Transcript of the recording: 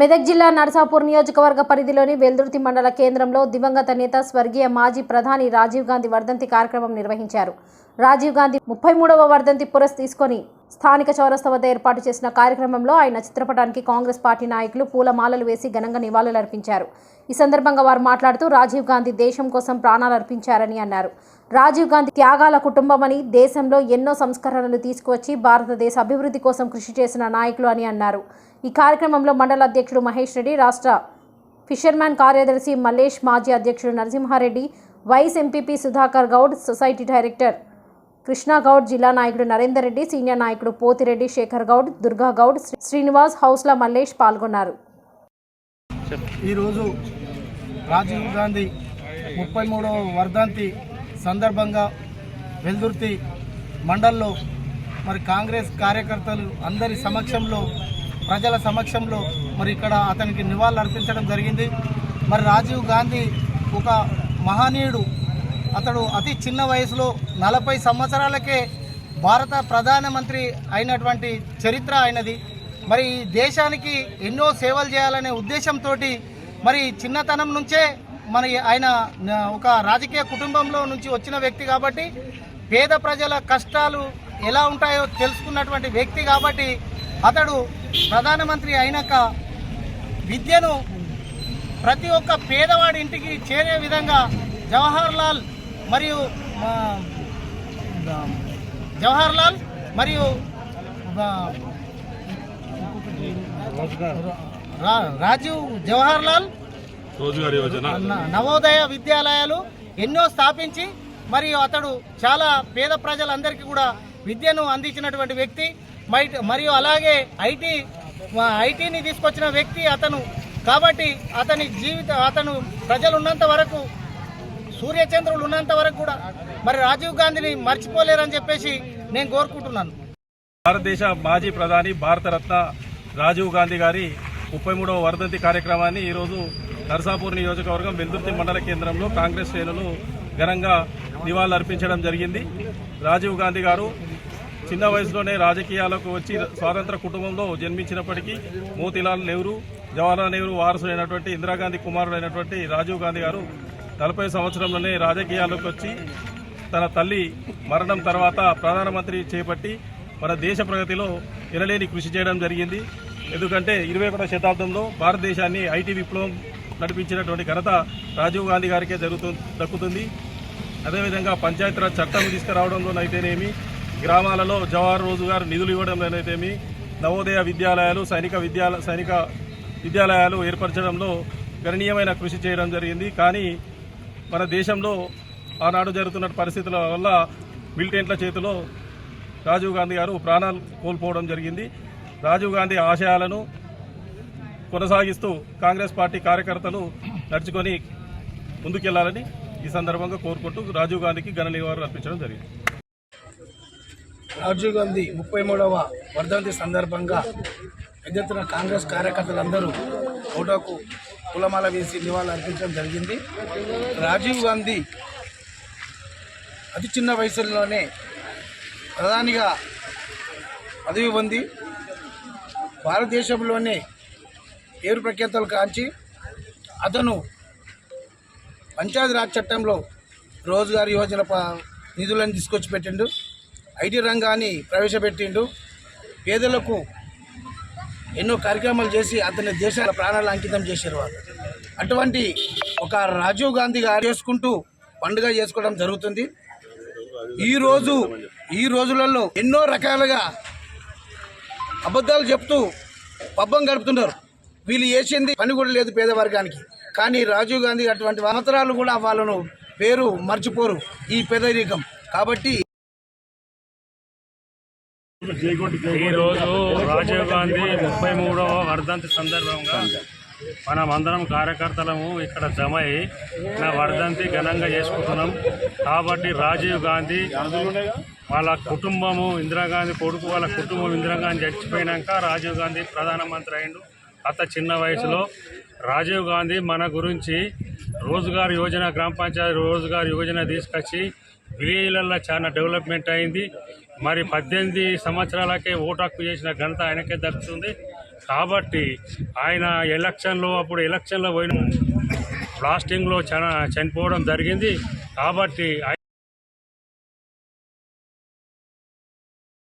మెదక్ జిల్లా నర్సాపూర్ నియోజకవర్గ పరిధిలోని వెల్దుర్తి మండల కేంద్రంలో దివంగత నేత స్వర్గీయ మాజీ ప్రధాని రాజీవ్ గాంధీ వర్ధంతి కార్యక్రమం నిర్వహించారు. రాజీవ్ గాంధీ ముప్పై మూడవ వర్ధంతి పురస్ తీసుకొని స్థానిక చౌరస్త వద్ద ఏర్పాటు చేసిన కార్యక్రమంలో ఆయన చిత్రపటానికి కాంగ్రెస్ పార్టీ నాయకులు పూలమాలలు వేసి ఘనంగా నివాళులర్పించారు ఈ సందర్భంగా వారు మాట్లాడుతూ రాజీవ్ గాంధీ దేశం కోసం ప్రాణాలు అర్పించారని అన్నారు. రాజీవ్ గాంధీ త్యాగాల కుటుంబమని దేశంలో ఎన్నో సంస్కరణలు తీసుకువచ్చి భారతదేశ అభివృద్ధి కోసం కృషి చేసిన నాయకులు అని అన్నారు. ఈ కార్యక్రమంలో మండల అధ్యక్షుడు మహేష్ రెడ్డి రాష్ట్ర ఫిషర్మ్యాన్ కార్యదర్శి మల్లేష్ మాజీ అధ్యక్షుడు Narasimha Reddy vice MPP Sudhakar Goud society director Krishna Goud జిల్లా నాయకుడు నరేందర్ రెడ్డి సీనియర్ నాయకుడు పోతిరెడ్డి శేఖర్ గౌడ్ దుర్గా గౌడ్ శ్రీనివాస్ హౌస్ల మల్లేష్ పాల్గొన్నారు. ఈరోజు రాజీవ్ గాంధీ ముప్పై మూడవ వర్ధంతి సందర్భంగా వెల్దుర్తి మండల్లో మరి కాంగ్రెస్ కార్యకర్తలు అందరి సమక్షంలో ప్రజల సమక్షంలో మరి ఇక్కడ అతనికి నివాళులు అర్పించడం జరిగింది. మరి రాజీవ్ గాంధీ ఒక మహనీయుడు. అతడు అతి చిన్న వయసులో నలభై సంవత్సరాలకే భారత ప్రధానమంత్రి అయినటువంటి చరిత్ర అయినది. మరి ఈ దేశానికి ఎన్నో సేవలు చేయాలనే ఉద్దేశంతో మరి చిన్నతనం నుంచే మరి ఆయన ఒక రాజకీయ కుటుంబంలో నుంచి వచ్చిన వ్యక్తి కాబట్టి పేద ప్రజల కష్టాలు ఎలా ఉంటాయో తెలుసుకున్నటువంటి వ్యక్తి కాబట్టి అతడు ప్రధానమంత్రి అయినాక విద్యను ప్రతి ఒక్క పేదవాడి ఇంటికి చేరే విధంగా జవహర్ లాల్ మరియు జవహర్ లాల్ మరియు రాజీవ్ జవహర్ లాల్ నవోదయ విద్యాలయాలు ఎన్నో స్థాపించి మరియు అతడు చాలా పేద ప్రజలందరికీ కూడా విద్యను అందించినటువంటి వ్యక్తి. మరియు అలాగే ఐటీ ఐటీని తీసుకొచ్చిన వ్యక్తి అతను. కాబట్టి అతని జీవిత అతను ప్రజలు ఉన్నంత వరకు సూర్యచంద్రులు ఉన్నంత వరకు కూడా మరి రాజీవ్ గాంధీని మర్చిపోలేరని చెప్పేసి నేను కోరుకుంటున్నాను. భారతదేశ మాజీ ప్రధాని భారతరత్న రాజీవ్ గాంధీ గారి ముప్పై మూడవ వర్ధంతి కార్యక్రమాన్ని ఈరోజు నర్సాపూర్ నియోజకవర్గం వెల్దుర్తి మండల కేంద్రంలో కాంగ్రెస్ శ్రేణులు ఘనంగా నివాళులర్పించడం జరిగింది. రాజీవ్ గాంధీ గారు చిన్న వయసులోనే రాజకీయాలకు వచ్చి స్వాతంత్ర కుటుంబంలో జన్మించినప్పటికీ మోతీలాల్ నెహ్రూ జవహర్లాల్ నెహ్రూ వారసుడైనటువంటి ఇందిరాగాంధీ కుమారుడైనటువంటి రాజీవ్ గాంధీ గారు నలభై సంవత్సరంలోనే రాజకీయాలకు వచ్చి తన తల్లి మరణం తర్వాత ప్రధానమంత్రి చేపట్టి మన దేశ ప్రగతిలో ఎనలేని కృషి చేయడం జరిగింది. ఎందుకంటే ఇరవై ఒకటో శతాబ్దంలో భారతదేశాన్ని ఐటీ విప్లవం నడిపించినటువంటి ఘనత రాజీవ్ గాంధీ గారికే జరుగుతు దక్కుతుంది. అదేవిధంగా పంచాయతీరాజ్ చట్టం తీసుకురావడంలోనైతేనేమి గ్రామాలలో జవహర్ రోజుగారు నిధులు ఇవ్వడం లేనైతేమి నవోదయ విద్యాలయాలు సైనిక విద్యాల సైనిక విద్యాలయాలు ఏర్పరచడంలో గణనీయమైన కృషి చేయడం జరిగింది. కానీ మన దేశంలో ఆనాడు జరుగుతున్న పరిస్థితుల వల్ల మిలిటెంట్ల చేతిలో రాజీవ్ గాంధీ గారు ప్రాణాలు కోల్పోవడం జరిగింది. రాజీవ్ గాంధీ ఆశయాలను కొనసాగిస్తూ కాంగ్రెస్ పార్టీ కార్యకర్తలు నడుచుకొని ముందుకెళ్ళాలని ఈ సందర్భంగా కోరుకుంటూ రాజీవ్ గాంధీకి ఘన నివాళులు అర్పించడం జరిగింది. రాజీవ్ గాంధీ ముప్పై మూడవ వర్ధంతి సందర్భంగా ఎదుగుతున్న కాంగ్రెస్ కార్యకర్తలందరూ ఫోటోకు పూలమాల వేసి నివాళులు అర్పించడం జరిగింది. రాజీవ్ గాంధీ అతి చిన్న వయసులోనే ప్రధానిగా పదవి పొంది భారతదేశంలోనే పేరు ప్రఖ్యాతలు కాంచి అతను పంచాయతీరాజ్ చట్టంలో రోజుగారి యోజన ప- నిధులను తీసుకొచ్చి పెట్టిండు ఐటీ రంగాన్ని ప్రవేశపెట్టిండు. పేదలకు ఎన్నో కార్యక్రమాలు చేసి అతని దేశాల ప్రాణాలు అంకితం చేశారు వాళ్ళు. అటువంటి ఒక రాజీవ్ గాంధీ గారు చేసుకుంటూ పండుగ చేసుకోవడం జరుగుతుంది. ఈరోజు ఈ రోజులలో ఎన్నో రకాలుగా అబద్ధాలు చెప్తూ పబ్బం గడుపుతున్నారు. వీళ్ళు చేసింది పని కూడా లేదు పేదవర్గానికి. కానీ రాజీవ్ గాంధీ అటువంటి అవసరాలు కూడా వాళ్ళను పేరు మర్చిపోరు ఈ పేదరికం. కాబట్టి ఈరోజు రాజీవ్ గాంధీ ముప్పై మూడవ వర్ధంతి సందర్భంగా మనం అందరం కార్యకర్తలము ఇక్కడ జమ అయి నా వర్ధంతి ఘనంగా చేసుకుంటున్నాం. కాబట్టి రాజీవ్ గాంధీ వాళ్ళ కుటుంబము ఇందిరాగాంధీ కొడుకు వాళ్ళ కుటుంబం ఇందిరాగాంధీ చచ్చిపోయినాక రాజీవ్ గాంధీ ప్రధానమంత్రి అయిండు. అత చిన్న వయసులో రాజీవ్ గాంధీ మన గురించి రోజ్గార్ యోజన గ్రామ పంచాయతీ రోజ్గార్ యోజన తీసుకొచ్చి విలేజ్లలో చాలా డెవలప్మెంట్ అయింది. మరి పద్దెనిమిది సంవత్సరాలకే ఓటు హక్కు చేసిన ఘనత ఆయనకే దక్కుతుంది. కాబట్టి ఆయన ఎలక్షన్లో అప్పుడు ఎలక్షన్లో పోయిన బ్లాస్టింగ్లో చాలా చనిపోవడం జరిగింది. కాబట్టి